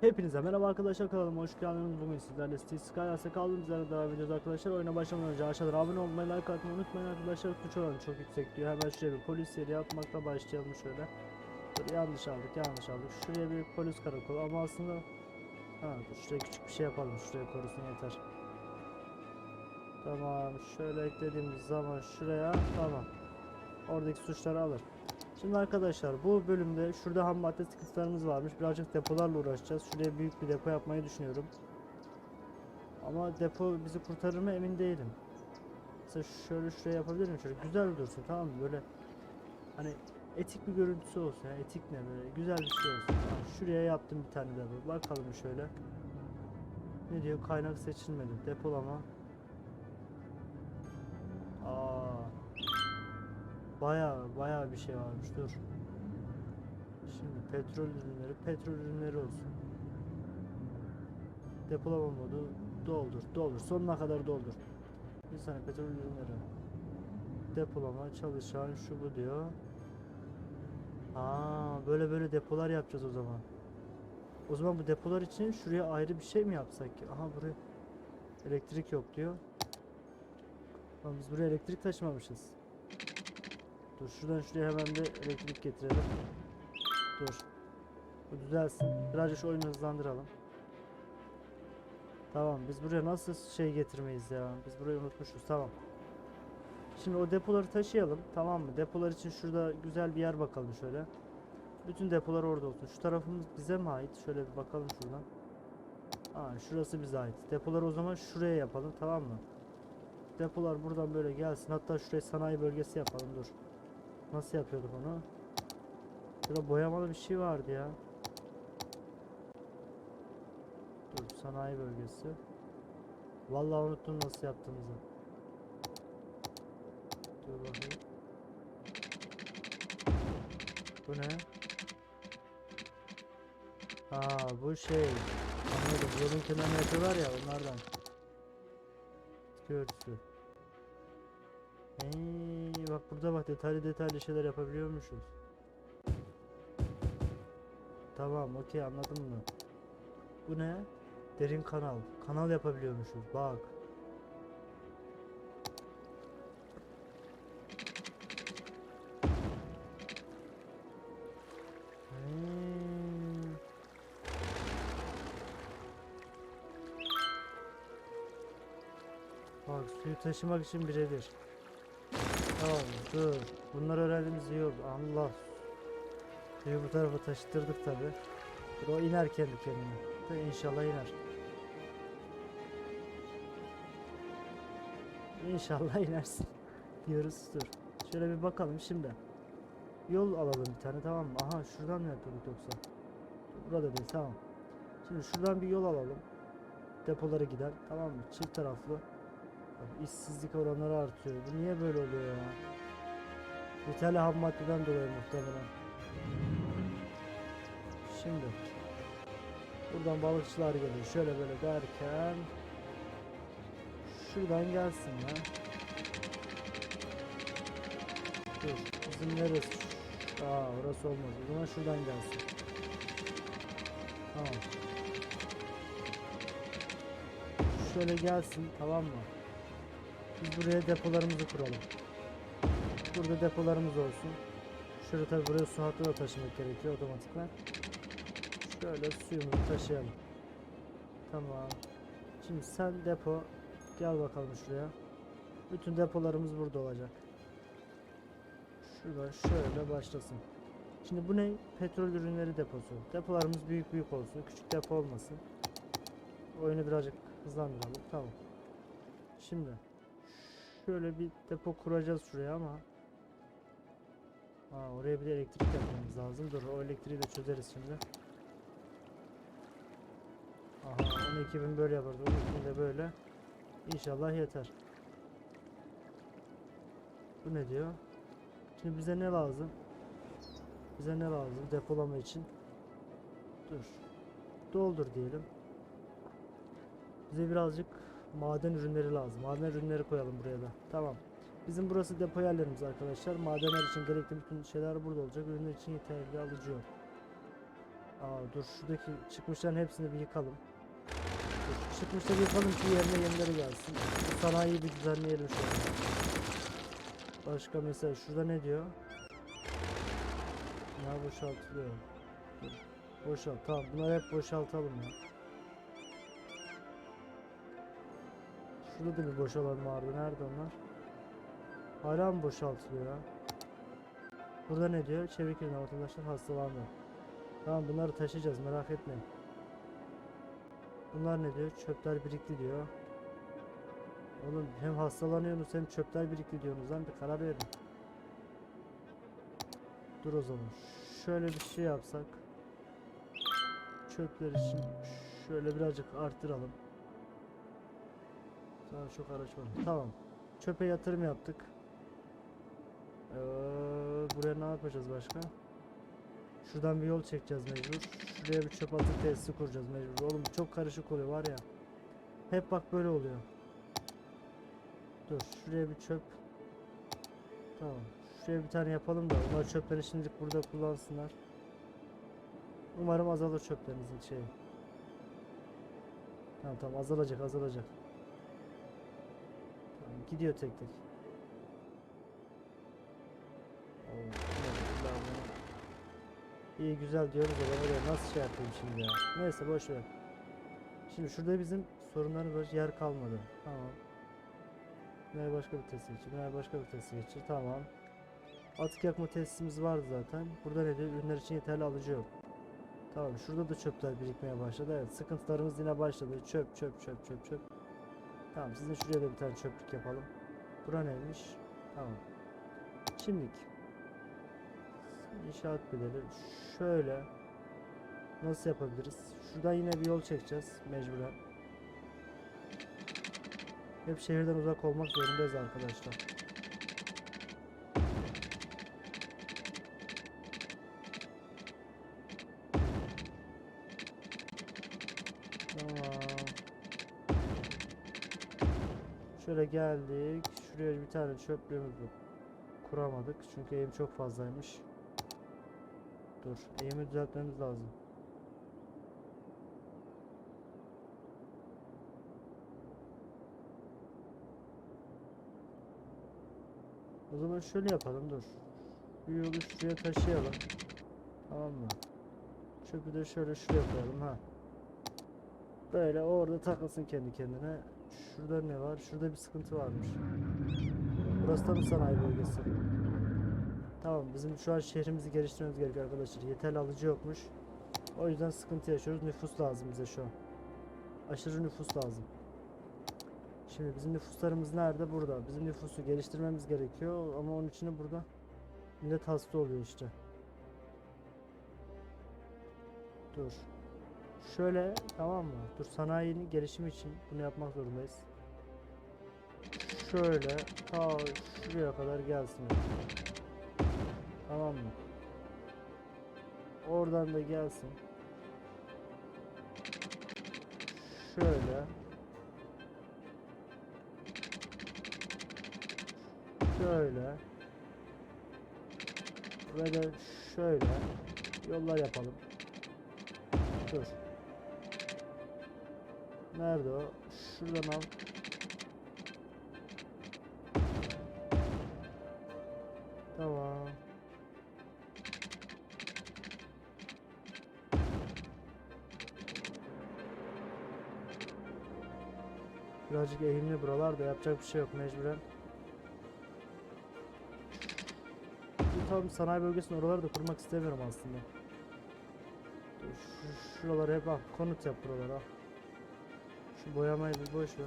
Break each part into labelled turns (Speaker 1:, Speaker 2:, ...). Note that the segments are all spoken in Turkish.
Speaker 1: Hepinize merhaba arkadaşlar kanalıma hoş geldiniz. Bugün sizlerle Steel Skylas'a kaldığımız yerden devam ediyoruz arkadaşlar. Oyuna başlamadan önce aşağıdan abone olmayı, like atmayı unutmayın arkadaşlar. Suç oranı çok yüksek diyor. Hemen şuraya bir polis yeri yapmakla başlayalım şöyle. Dur, yanlış aldık, yanlış aldık. Şuraya bir polis karakolu ama aslında ha dur şuraya küçük bir şey yapalım. Şuraya korusun yeter. Tamam, şöyle eklediğimiz zaman şuraya tamam. Oradaki suçları alır. Şimdi arkadaşlar bu bölümde şurada ham madde sıkıntılarımız varmış. Birazcık depolarla uğraşacağız. Şuraya büyük bir depo yapmayı düşünüyorum. Ama depo bizi kurtarır mı emin değilim. Mesela şöyle şuraya yapabilirim. Şöyle güzel dursun tamam mı? Böyle hani etik bir görüntüsü olsun. Yani etik ne böyle güzel bir şey olsun. Tamam, şuraya yaptım bir tane depo. Bakalım şöyle. Ne diyor? Kaynak seçilmedi. Depolama. Baya baya bir şey varmış dur. Şimdi petrol ürünleri petrol ürünleri olsun. Depolama modu doldur doldur sonuna kadar doldur. Bir saniye petrol ürünleri. Depolama çalışan şu bu diyor. Aa böyle böyle depolar yapacağız o zaman. O zaman bu depolar için şuraya ayrı bir şey mi yapsak ki? Aha buraya elektrik yok diyor. Lan biz buraya elektrik taşımamışız. Dur şuradan şuraya hemen bir elektrik getirelim. Dur. Bu düzelsin. Birazcık şu oyunu hızlandıralım. Tamam biz buraya nasıl şey getirmeyiz ya? Biz burayı unutmuşuz tamam. Şimdi o depoları taşıyalım tamam mı? Depolar için şurada güzel bir yer bakalım şöyle. Bütün depolar orada olsun. Şu tarafımız bize mi ait? Şöyle bir bakalım şuradan. Aa şurası bize ait. Depoları o zaman şuraya yapalım tamam mı? Depolar buradan böyle gelsin. Hatta şuraya sanayi bölgesi yapalım dur. Nasıl yapıyorduk onu? Şurada boyamalı bir şey vardı ya. Dur sanayi bölgesi. Vallahi unuttum nasıl yaptığımızı. Dur bakayım. Bu ne? Aa bu şey. Anladım. Yolun kenarına yapıyorlar ya onlardan. Bitki örtüsü. Bak burada bak detaylı detaylı şeyler yapabiliyormuşuz. Tamam okey anladım bunu. Bu ne? Derin kanal. Kanal yapabiliyormuşuz bak. Bak suyu taşımak için birebir. Tamam dur. Bunları öğrendiğimiz iyi oldu. Allah. Suyu bu tarafa taşıtırdık tabi. O iner kendi kendine. Da inşallah iner. İnşallah inersin. Diyoruz dur. Şöyle bir bakalım şimdi. Yol alalım bir tane tamam mı? Aha şuradan mı yapıyorduk yoksa? Burada değil tamam. Şimdi şuradan bir yol alalım. Depolara gider tamam mı? Çift taraflı. Bak, oranları artıyor. Bu niye böyle oluyor ya? Yeterli ham maddeden dolayı muhtemelen. Şimdi buradan balıkçılar geliyor. Şöyle böyle derken şuradan gelsin ya. Dur. Bizim neresi? Aa orası olmaz. O zaman şuradan gelsin. Tamam. Şöyle gelsin tamam mı? Biz buraya depolarımızı kuralım. Burada depolarımız olsun. Şurada tabi buraya su hattı da taşımak gerekiyor otomatikman. Şöyle suyumuzu taşıyalım. Tamam. Şimdi sen depo gel bakalım şuraya. Bütün depolarımız burada olacak. Şuradan şöyle başlasın. Şimdi bu ne? Petrol ürünleri deposu. Depolarımız büyük büyük olsun. Küçük depo olmasın. Oyunu birazcık hızlandıralım. Tamam. Şimdi şöyle bir depo kuracağız şuraya ama Aa, oraya bir de elektrik yapmamız lazım. Dur o elektriği de çözeriz şimdi. Aha 12.000 böyle yaparız. 12.000 de böyle. İnşallah yeter. Bu ne diyor? Şimdi bize ne lazım? Bize ne lazım depolama için? Dur. Doldur diyelim. Bize birazcık maden ürünleri lazım. Maden ürünleri koyalım buraya da. Tamam. Bizim burası depo yerlerimiz arkadaşlar. Madenler için gerekli bütün şeyler burada olacak. Ürünler için yeterli alıcı yok. Aa dur şuradaki çıkmışların hepsini bir yıkalım. Dur, çıkmışları yıkalım ki yerine yenileri gelsin. Bu sanayiyi bir düzenleyelim şöyle. Başka mesela şurada ne diyor? Ya boşaltılıyor. Boşalt tamam bunları hep boşaltalım ya. Şurada da bir boş alan vardı. Nerede onlar? Hala mı boşaltılıyor ya? Burada ne diyor? Çevik ürün vatandaşlar hastalandı. Tamam bunları taşıyacağız merak etmeyin. Bunlar ne diyor? Çöpler birikti diyor. Oğlum hem hastalanıyorsunuz hem çöpler birikti diyorsunuz lan bir karar verin. Dur o zaman. Şöyle bir şey yapsak. Çöpler için şöyle birazcık arttıralım. Tamam çok araç var. Tamam. Çöpe yatırım yaptık. Ee, buraya ne yapacağız başka? Şuradan bir yol çekeceğiz mecbur. Şuraya bir çöp atık tesisi kuracağız mecbur. Oğlum çok karışık oluyor var ya. Hep bak böyle oluyor. Dur şuraya bir çöp. Tamam. Şuraya bir tane yapalım da onlar çöpleri şimdilik burada kullansınlar. Umarım azalır çöplerinizin şeyi. Tamam tamam azalacak azalacak. Gidiyor tek tek. Oğlum? İyi güzel diyoruz da ben oraya nasıl şey yapayım şimdi ya. Neyse boş ver. Şimdi şurada bizim sorunlarımız var. Yer kalmadı. Tamam. Buraya başka bir testi geçir. Buraya başka bir testi geçir. Tamam. Atık yakma tesisimiz vardı zaten. Burada ne diyor? Ürünler için yeterli alıcı yok. Tamam. Şurada da çöpler birikmeye başladı. Evet. Sıkıntılarımız yine başladı. Çöp çöp çöp çöp çöp. Tamam. Sizin şuraya da bir tane çöplük yapalım. Bura neymiş? Tamam. Şimdilik. İnşaat bedeli. Şöyle. Nasıl yapabiliriz? Şuradan yine bir yol çekeceğiz. Mecburen. Hep şehirden uzak olmak zorundayız arkadaşlar. Şöyle geldik. Şuraya bir tane çöplüğümüz. Kuramadık çünkü eğim çok fazlaymış. Dur, eğimi düzeltmemiz lazım. O zaman şöyle yapalım dur. Bu yolu şuraya taşıyalım. Tamam mı? Çöpü de şöyle şuraya koyalım ha. Böyle orada takılsın kendi kendine. Şurada ne var? Şurada bir sıkıntı varmış. Burası da mı sanayi bölgesi? Tamam bizim şu an şehrimizi geliştirmemiz gerekiyor arkadaşlar. Yeterli alıcı yokmuş. O yüzden sıkıntı yaşıyoruz. Nüfus lazım bize şu an. Aşırı nüfus lazım. Şimdi bizim nüfuslarımız nerede? Burada. Bizim nüfusu geliştirmemiz gerekiyor ama onun için de burada millet hasta oluyor işte. Dur. Şöyle tamam mı? Dur sanayinin gelişimi için bunu yapmak zorundayız. Şöyle ta şuraya kadar gelsin. Tamam mı? Oradan da gelsin. Şöyle. Şöyle. Ve de şöyle. Yollar yapalım. Dur. Nerede o? Şuradan al. Tamam. Birazcık eğimli buralar da yapacak bir şey yok mecburen. Bu tam sanayi bölgesinin oraları da kurmak istemiyorum aslında. Şuraları hep al. Konut yap buralara. Boyamayı bir boş ver.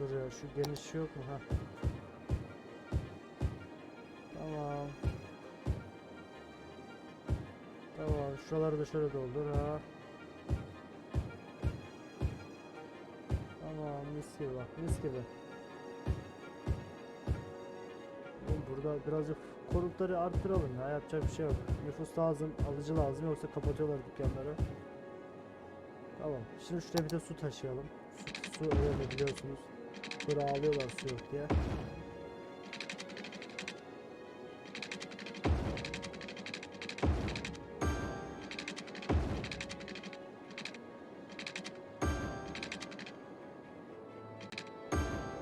Speaker 1: Dur. Ya şu geniş yok mu? Ha. Tamam. Tamam şuraları da şöyle doldur ha. Tamam mis gibi bak mis gibi. Burada birazcık konutları arttıralım ya yapacak bir şey yok. Nüfus lazım, alıcı lazım yoksa kapatıyorlar dükkanları. Tamam. Şimdi şuraya bir de su taşıyalım. Su, su önemli biliyorsunuz. Burada ağlıyorlar su yok diye.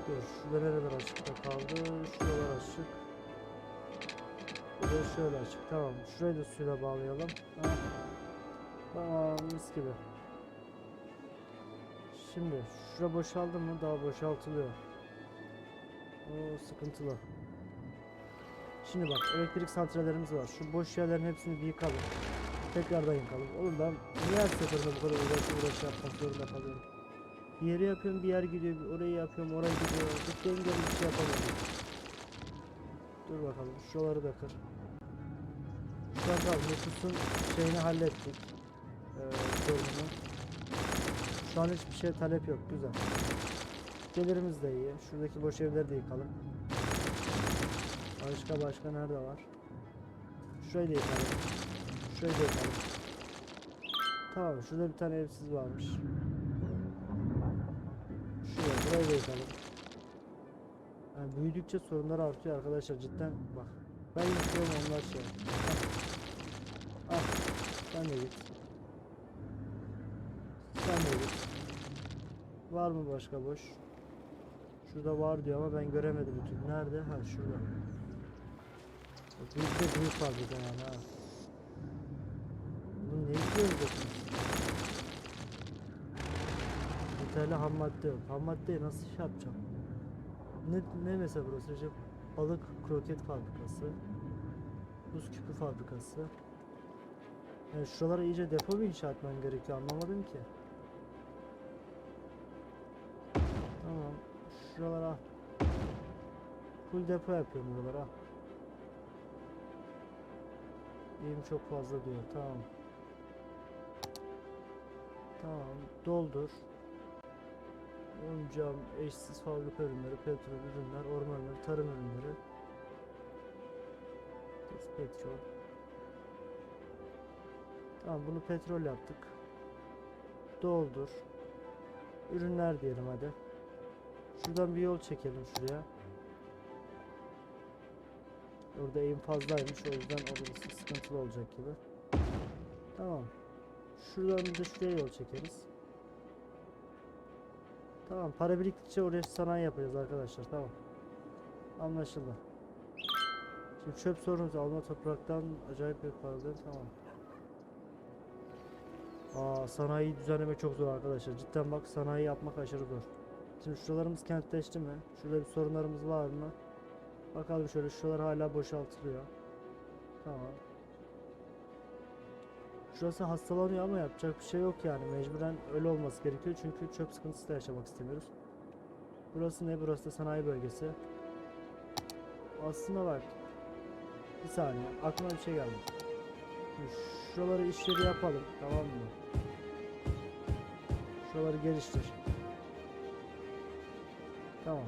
Speaker 1: Dur şurada nereler açıkta kaldı? Şuralar açık. Burada şöyle açık. Tamam. Şurayı da suyla bağlayalım. Ha. Tamam mis gibi. Şimdi şura boşaldı mı? Daha boşaltılıyor. O sıkıntılı. Şimdi bak elektrik santrallerimiz var. Şu boş yerlerin hepsini bir yıkalım. Tekrardan yıkalım. Oğlum ben niye her seferinde bu kadar uğraş uğraş yapmak zorunda kalıyorum? Bir yeri yapıyorum bir yer gidiyor. bir Orayı yapıyorum oraya gidiyor. Gittiğim gibi bir şey yapamıyorum. Dur bakalım şuraları da kır. Şu an nüfusun şeyini hallettik. Ee. Şu an hiçbir şeye talep yok. Güzel. Gelirimiz de iyi. Şuradaki boş evleri de yıkalım. Başka başka nerede var? Da yıkalım. Da yıkalım. Tamam şurada bir tane evsiz varmış. Şuraya burayı da yıkalım. Yani büyüdükçe sorunlar artıyor arkadaşlar cidden bak. Ben yıkıyorum onlar şey. Al. Al. Sen de git. Sen de git. Var mı başka boş? Şurada var diyor ama ben göremedim bütün. Nerede? Ha şurada. Büyük de büyük fabrika yani ha. Bunu ne gidiyoruz Yeterli ham madde yok. Ham maddeyi nasıl şey yapacağım? Ne, ne mesela burası? İşte balık kroket fabrikası. Buz küpü fabrikası. Yani şuralara iyice depo mu inşa etmen gerekiyor anlamadım ki. Tamam. Şuralara full depo yapıyorum buralara. İyiyim çok fazla diyor. Tamam. Tamam. Doldur. Cam, eşsiz fabrika ürünleri, petrol ürünler, orman tarım ürünleri. Petrol. Tamam bunu petrol yaptık. Doldur. Ürünler diyelim hadi. Şuradan bir yol çekelim şuraya. Orada eğim fazlaymış o yüzden orası sıkıntılı olacak gibi. Tamam. Şuradan de şuraya yol çekeriz. Tamam para biriktikçe oraya sanayi yapacağız arkadaşlar tamam. Anlaşıldı. Şimdi çöp sorunuz alma topraktan acayip bir paradır tamam. Aa sanayi düzenlemek çok zor arkadaşlar. Cidden bak sanayi yapmak aşırı zor. Şimdi şuralarımız kentleşti mi? Şurada bir sorunlarımız var mı? Bakalım şöyle şuralar hala boşaltılıyor. Tamam. Şurası hastalanıyor ama yapacak bir şey yok yani. Mecburen öyle olması gerekiyor çünkü çöp sıkıntısı da yaşamak istemiyoruz. Burası ne? Burası da sanayi bölgesi. Aslında bak. Bir saniye. Aklıma bir şey geldi. Şuraları iş yeri yapalım. Tamam mı? Şuraları geliştir. Tamam.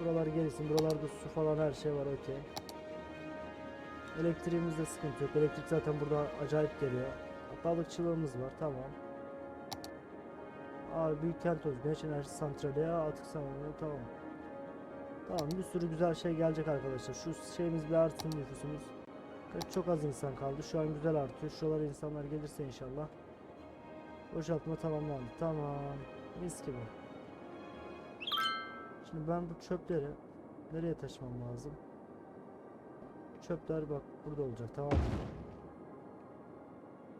Speaker 1: Buralar gelişsin. Buralarda su falan her şey var okey. Elektriğimizde sıkıntı yok. Elektrik zaten burada acayip geliyor. Balıkçılığımız var. Tamam. Abi büyük kent olsun. Güneş enerji santrali ya atık santrali tamam. Tamam bir sürü güzel şey gelecek arkadaşlar. Şu şeyimiz bir artsın nüfusumuz. Çok az insan kaldı. Şu an güzel artıyor. Şuralara insanlar gelirse inşallah. Boşaltma tamamlandı. Tamam. Mis gibi. Şimdi ben bu çöpleri nereye taşımam lazım? Çöpler bak burada olacak tamam mı?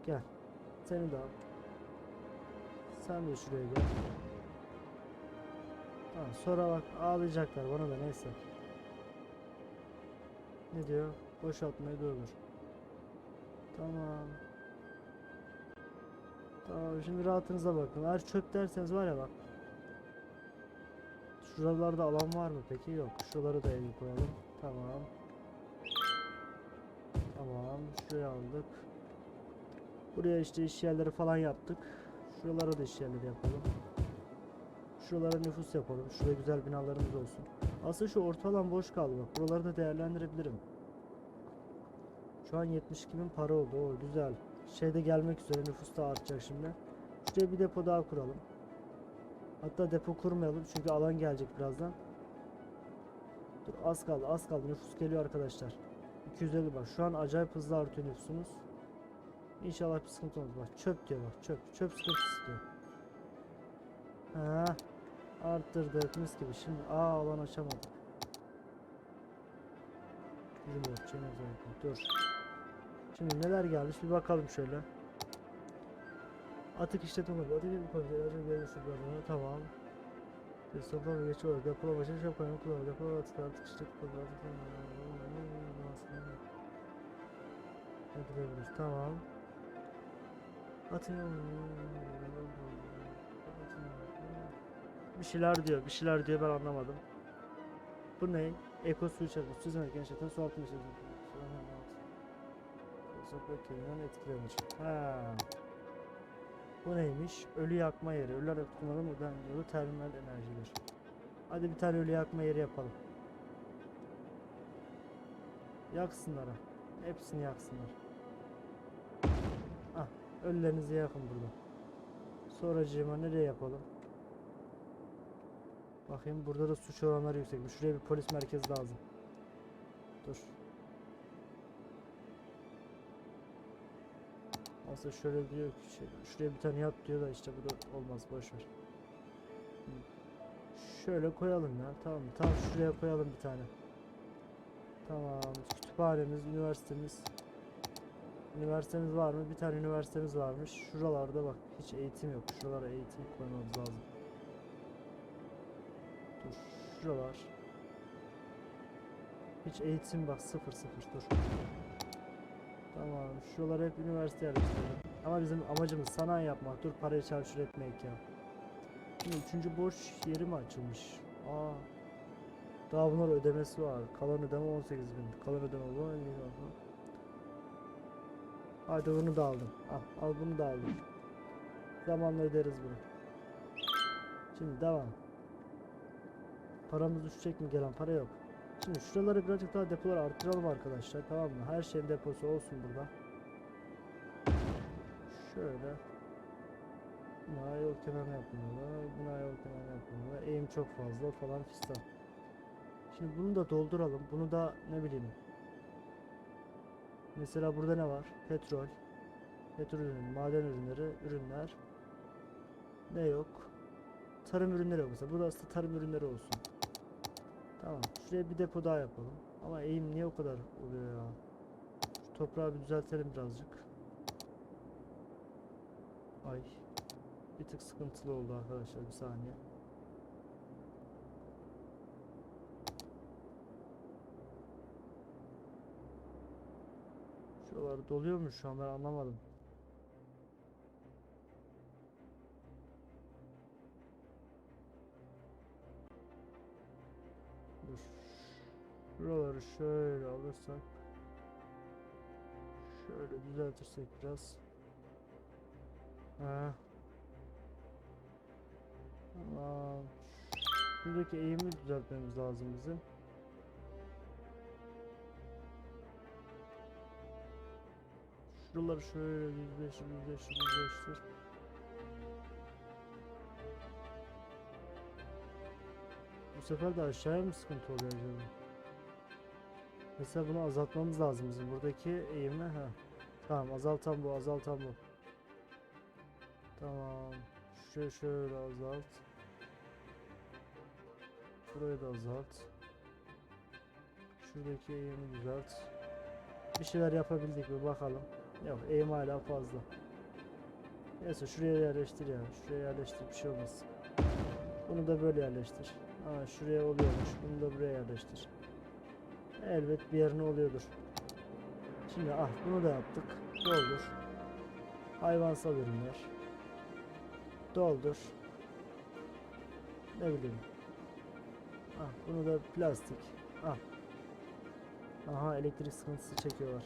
Speaker 1: Gel. Seni de al. Sen de şuraya gel. Tamam sonra bak ağlayacaklar bana da neyse. Ne diyor? Boşaltmayı durdur. Tamam. Tamam şimdi rahatınıza bakın. Eğer çöp derseniz var ya bak. Şuralarda alan var mı peki? Yok. Şuraları da el koyalım. Tamam. Tamam. Şuraya aldık. Buraya işte iş yerleri falan yaptık. Şuralara da iş yerleri yapalım. Şuralara nüfus yapalım. Şuraya güzel binalarımız olsun. Aslında şu orta alan boş kaldı bak. Buraları da değerlendirebilirim. Şu an 72 bin para oldu. O güzel. Şeyde gelmek üzere nüfus da artacak şimdi. Şuraya bir depo daha kuralım. Hatta depo kurmayalım çünkü alan gelecek birazdan. Dur az kaldı az kaldı nüfus geliyor arkadaşlar. 250 bak şu an acayip hızlı artıyor nüfusumuz. İnşallah bir sıkıntı olmaz. Bak çöp diyor bak çöp. Çöp sıkıntısı diyor. Ha. Arttırdık mis gibi. Şimdi aa alan açamadık. Remote generator. Dur. Şimdi neler gelmiş bir bakalım şöyle. Atık işletme var. Atık bir konuda atık gelmiş şurada. Tamam. Ve geç olarak depolama için şey koyma kullanma. Depolama atık artık işletme. Atık Edilebilir. Tamam. Atın. Bir şeyler diyor. Bir şeyler diyor ben anlamadım. Bu ne? Eko su içerir. Su izlemek gençlerden su altında içerir. Sokak köyünden etkilenir. Ha. Bu neymiş? Ölü yakma yeri. Ölüler yakıtmalı buradan yolu terminal enerjidir. Hadi bir tane ölü yakma yeri yapalım. Yaksınlar. Hepsini yaksınlar. Ah, ölülerinizi yakın burada. Sonracığıma nereye yapalım? Bakayım burada da suç oranları yüksek. Şuraya bir polis merkezi lazım. Aslında şöyle diyor ki şey, şuraya bir tane yap diyor da işte bu da olmaz boş ver. Hı. Şöyle koyalım ya tamam? Tamam şuraya koyalım bir tane. Tamam kütüphanemiz, üniversitemiz. Üniversitemiz var mı? Bir tane üniversitemiz varmış. Şuralarda bak hiç eğitim yok. Şuralara eğitim koymamız lazım. Dur şuralar. Hiç eğitim bak sıfır sıfır dur. Tamam şuralara hep üniversite yerleştirelim. Ama bizim amacımız sanayi yapmak. Dur parayı çarçur etmek ya. Şimdi üçüncü borç yeri mi açılmış? Aa. Daha bunlar ödemesi var. Kalan ödeme 18 bin. Kalan ödeme bu. Hadi bunu da aldım. Al, al bunu da aldım. Zamanla öderiz bunu. Şimdi devam. Paramız düşecek mi? Gelen para yok. Şimdi şuraları birazcık daha depolar arttıralım arkadaşlar. Tamam mı? Her şeyin deposu olsun burada. Şöyle. Buna yol kenarına yapılmalı. Buna yol kenarına yapılmalı. Eğim çok fazla falan fistan. Şimdi bunu da dolduralım. Bunu da ne bileyim. Mesela burada ne var? Petrol. Petrol ürünü, maden ürünleri, ürünler. Ne yok? Tarım ürünleri yok mesela. Burada aslında tarım ürünleri olsun. Tamam. Şuraya bir depo daha yapalım. Ama eğim niye o kadar oluyor ya? Şu toprağı bir düzeltelim birazcık. Ay. Bir tık sıkıntılı oldu arkadaşlar. Bir saniye. Şuralar doluyor mu şu an ben anlamadım. Şuraları şöyle alırsak şöyle düzeltirsek biraz. Ha. Tamam. Şuradaki eğimi düzeltmemiz lazım bizim. Şuraları şöyle yüzleştir, yüzleştir, yüzleştir. Bu sefer de aşağıya mı sıkıntı oluyor acaba? Mesela bunu azaltmamız lazım bizim buradaki eğimi. Ha. Tamam azaltan bu, azaltan bu. Tamam. Şöyle şöyle azalt. Burayı da azalt. Şuradaki eğimi düzelt. Bir şeyler yapabildik mi bakalım. Yok eğim hala fazla. Neyse şuraya yerleştir ya. Şuraya yerleştir bir şey olmaz. Bunu da böyle yerleştir. Aa şuraya oluyormuş. Bunu da buraya yerleştir. Elbet bir yerine oluyordur. Şimdi ah bunu da yaptık. Doldur. Hayvansal ürünler. Doldur. Ne bileyim. Ah bunu da plastik. Ah. Aha elektrik sıkıntısı çekiyorlar.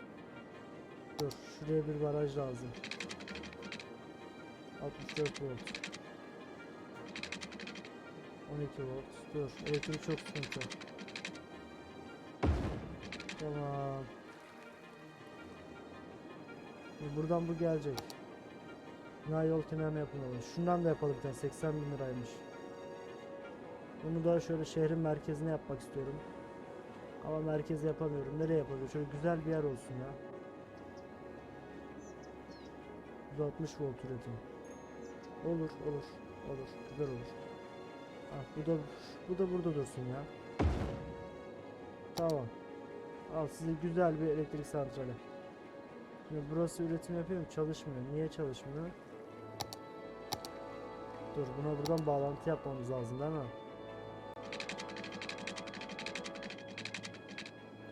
Speaker 1: Dur şuraya bir baraj lazım. 64 volt. 12 volt. Dur elektrik çok sıkıntı. Tamam. Şimdi buradan bu gelecek. Bina yol kenarına yapılmalı. Şundan da yapalım bir tane 80 bin liraymış. Bunu da şöyle şehrin merkezine yapmak istiyorum. Ama merkez yapamıyorum. Nereye yapabilirim? Şöyle güzel bir yer olsun ya. 160 volt üretim. Olur, olur, olur. Güzel olur. Ah, bu da bu da burada dursun ya. Tamam. Al size güzel bir elektrik santrali. Şimdi burası üretim yapıyor mu? Çalışmıyor. Niye çalışmıyor? Dur buna buradan bağlantı yapmamız lazım değil mi?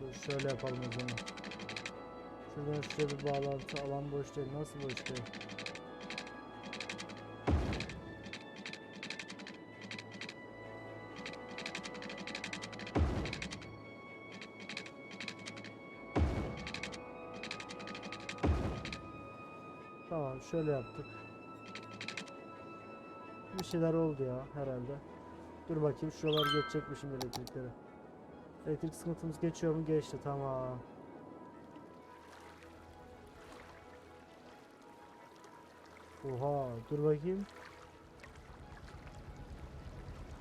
Speaker 1: Dur şöyle yapalım o zaman. Şuradan şuraya bir bağlantı alan boş değil. Nasıl boş değil? Şöyle yaptık. Bir şeyler oldu ya herhalde. Dur bakayım şuralar geçecek mi şimdi elektrikleri? Elektrik sıkıntımız geçiyor mu? Geçti tamam. Oha dur bakayım.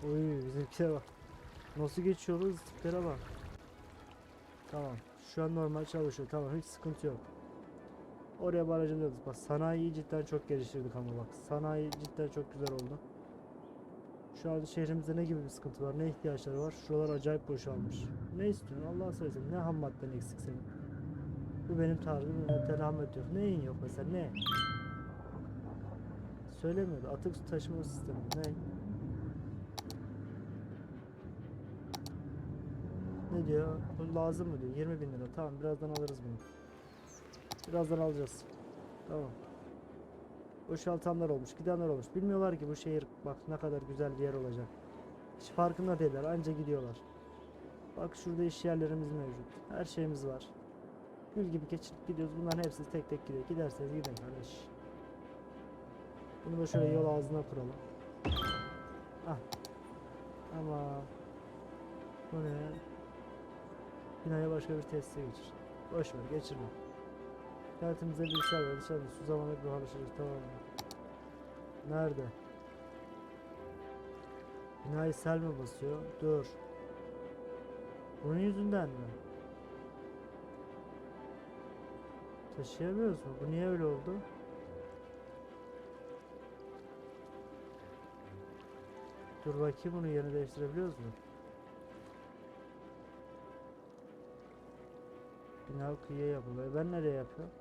Speaker 1: Oy bizimkilere bak. Nasıl geçiyor bu tiplere bak. Tamam. Şu an normal çalışıyor. Tamam hiç sıkıntı yok. Oraya barajını diyoruz. Bak sanayiyi cidden çok geliştirdik ama bak. Sanayi cidden çok güzel oldu. Şu an şehrimizde ne gibi bir sıkıntı var? Ne ihtiyaçları var? Şuralar acayip boşalmış. Ne istiyorsun? Allah söylesin. Ne ham madden eksik senin? Bu benim tarzım. Madde yok. Neyin yok mesela? Ne? Söylemiyordu. Atık taşıma sistemi. Ne? Ne diyor? Bu lazım mı diyor. 20 bin lira. Tamam birazdan alırız bunu. Birazdan alacağız. Tamam. Boşaltanlar olmuş, gidenler olmuş. Bilmiyorlar ki bu şehir bak ne kadar güzel bir yer olacak. Hiç farkında değiller, anca gidiyorlar. Bak şurada iş yerlerimiz mevcut. Her şeyimiz var. Gül gibi geçirip gidiyoruz. Bunların hepsi tek tek gidiyor. Giderseniz gidin kardeş. Bunu da şöyle yol ağzına kuralım. Ah. Ama bu ne? Binaya başka bir teste geçir. Boş ver, geçirme. Hayatımıza bilgisayar var dışarıda su zamanı bir alışırız tamam mı? Nerede? Binayı sel mi basıyor? Dur. Bunun yüzünden mi? Taşıyamıyoruz mu? Bu niye öyle oldu? Dur bakayım bunu yerini değiştirebiliyoruz mu? Bina kıyıya yapılıyor. Ben nereye yapıyorum?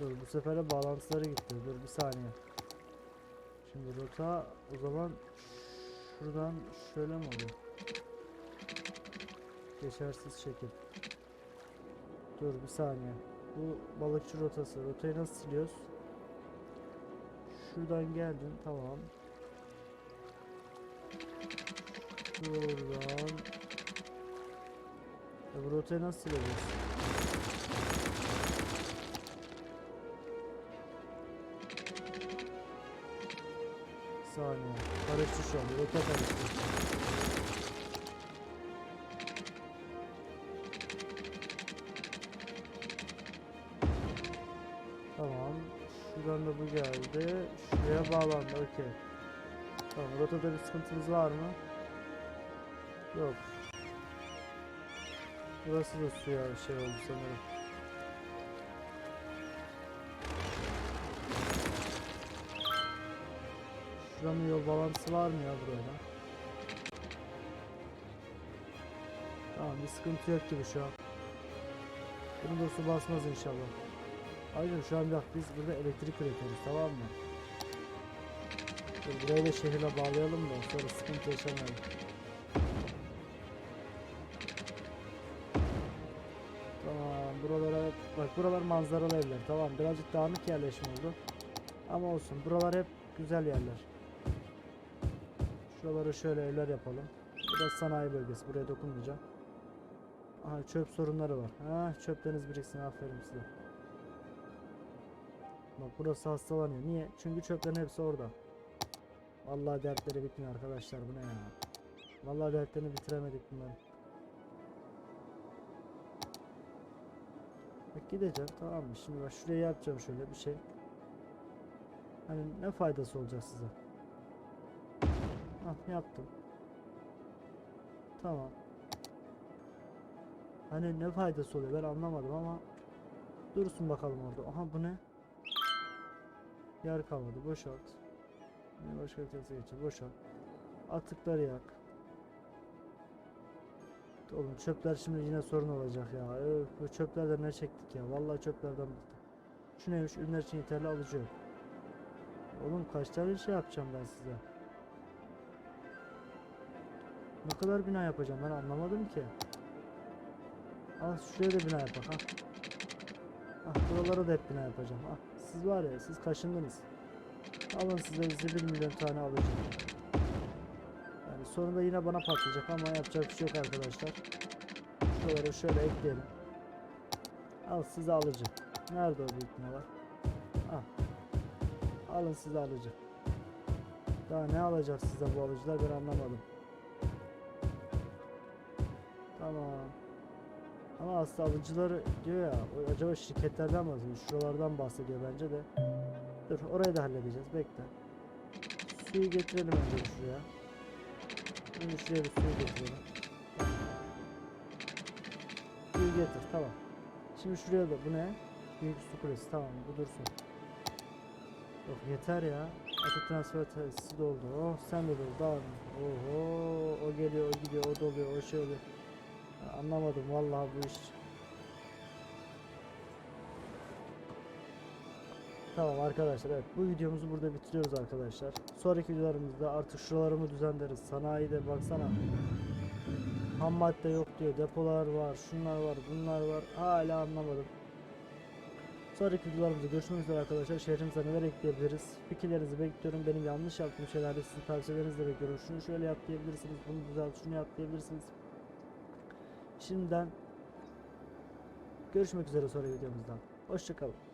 Speaker 1: Dur bu sefer de bağlantıları gitti. Dur bir saniye. Şimdi rota o zaman şuradan şöyle mi oluyor? Geçersiz şekil. Dur bir saniye. Bu balıkçı rotası. Rotayı nasıl siliyoruz? Şuradan geldin tamam. Şuradan. Ya bu rotayı nasıl sileceğiz? Şu an. Rota karıştı. Tamam. Şuradan da bu geldi. Şuraya bağlandı. Okey. Tamam. Rotada bir sıkıntımız var mı? Yok. Burası da suya şey oldu sanırım. Şuranın yol bağlantısı var mı ya buraya? Tamam bir sıkıntı yok gibi şu an. Bunu da su basmaz inşallah. Ayrıca şu an bak biz burada elektrik üretiyoruz tamam mı? Dur, burayı da şehirle bağlayalım da sonra sıkıntı yaşamayalım. Tamam buralara bak buralar manzaralı evler tamam birazcık dağınık yerleşim oldu. Ama olsun buralar hep güzel yerler. Şuraları şöyle evler yapalım. Burası sanayi bölgesi buraya dokunmayacağım. Aha çöp sorunları var. Ha çöpleriniz biriksin aferin size. Bak burası hastalanıyor. Niye? Çünkü çöplerin hepsi orada. Vallahi dertleri bitmiyor arkadaşlar bu ne ya? Vallahi dertlerini bitiremedik bunların. Bak gideceğim tamam mı? Şimdi bak şuraya yapacağım şöyle bir şey. Hani ne faydası olacak size? Ah yaptım. Tamam. Hani ne faydası oluyor ben anlamadım ama Dursun bakalım orada. Aha bu ne? Yer kalmadı. Boşalt. Başka bir tarafa geçir. Boşalt. Atıkları yak. Oğlum çöpler şimdi yine sorun olacak ya. Öf, bu çöplerden ne çektik ya. Vallahi çöplerden bıktık. Şu neymiş? Ürünler için yeterli alıcı yok. Oğlum kaç tane şey yapacağım ben size? Ne kadar bina yapacağım ben anlamadım ki. Al şuraya da bina yapak ha. Ah buralara da hep bina yapacağım. Ah siz var ya siz kaşındınız. Alın size bize 1 milyon tane alacağım. Yani sonunda yine bana patlayacak ama yapacak bir şey yok arkadaşlar. Şuraları şöyle ekleyelim. Al size alıcı. Nerede o büyük binalar? Ah. Alın size alıcı. Daha ne alacak size bu alıcılar ben anlamadım. Tamam. Ama aslında alıcıları diyor ya, acaba şirketlerden bahsediyor, şuralardan bahsediyor bence de. Dur, orayı da halledeceğiz, bekle. Suyu getirelim önce şuraya. Önce şuraya bir suyu getirelim. Suyu getir, tamam. Şimdi şuraya da, bu ne? Büyük su kulesi, tamam, bu dursun. Yok yeter ya. Atık transfer tesisi doldu. Oh sen de doldu, daha? Oho, o geliyor, o gidiyor, o doluyor, o şey oluyor. Anlamadım vallahi bu iş. Tamam arkadaşlar evet bu videomuzu burada bitiriyoruz arkadaşlar. Sonraki videolarımızda artık şuralarımı düzenleriz. Sanayide baksana. Ham madde yok diyor. Depolar var, şunlar var, bunlar var. Hala anlamadım. Sonraki videolarımızda görüşmek üzere arkadaşlar. Şehrimize neler ekleyebiliriz? Fikirlerinizi bekliyorum. Benim yanlış yaptığım şeylerde sizin tavsiyelerinizi de bekliyorum. Şunu şöyle yap diyebilirsiniz. Bunu düzelt, şunu yap diyebilirsiniz. Şimdiden görüşmek üzere sonraki videomuzda. Hoşçakalın.